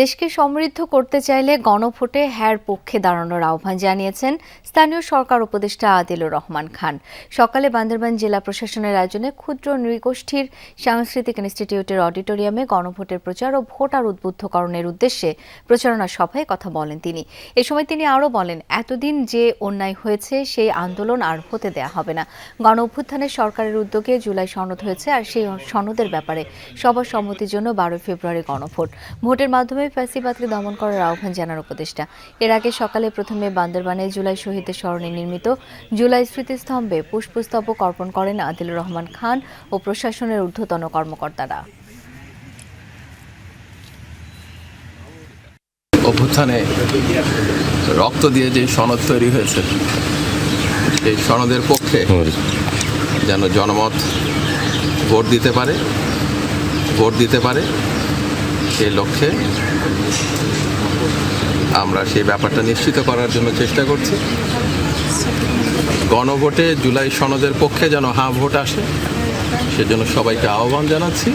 দেশকে সমৃদ্ধ করতে চাইলে গণভোটে হ্যার পক্ষে দাঁড়ানোর আহ্বান জানিয়েছেন স্থানীয় সরকার উপদেষ্টা আদিলুর রহমান খান। সকালে বান্দরবান জেলা প্রশাসনের আয়োজনে ক্ষুদ্র নৃগোষ্ঠীর সাংস্কৃতিক ইনস্টিটিউটের অডিটোরিয়ামে গণভোটের প্রচার ও ভোটার উদ্বুদ্ধকরণের উদ্দেশ্যে প্রচারণা সভায় কথা বলেন তিনি। এ সময় তিনি আরও বলেন, এতদিন যে অন্যায় হয়েছে, সেই আন্দোলন আর হতে দেয়া হবে না। গণ অভ্যুত্থানের সরকারের উদ্যোগে জুলাই সনদ হয়েছে আর সেই সনদের ব্যাপারে সবার সম্মতির জন্য বারোই ফেব্রুয়ারি গণভোট। ভোটের মাধ্যমে ফ্যাসিবাদকে দমন করার আহ্বান জানার উপদেষ্টা। এর আগে সকালে প্রথমে বান্দরবানে জুলাই শহীদদের স্মরণে নির্মিত জুলাই স্মৃতিস্তম্ভে পুষ্পস্তবক অর্পণ করেন আদিলুর রহমান খান ও প্রশাসনের ঊর্ধ্বতন কর্মকর্তারা। অভ্যুত্থানে রক্ত দিয়ে যে সনদ তৈরি হয়েছে এই সনদের পক্ষে যেন জনমত ভোট দিতে পারে, ভোট দিতে পারে সেই লক্ষ্যে আমরা সেই ব্যাপারটা নিশ্চিত করার জন্য চেষ্টা করছি। গণভোটে জুলাই সনদের পক্ষে যেন হাঁ ভোট আসে, সেজন্য সবাইকে আহ্বান জানাচ্ছি।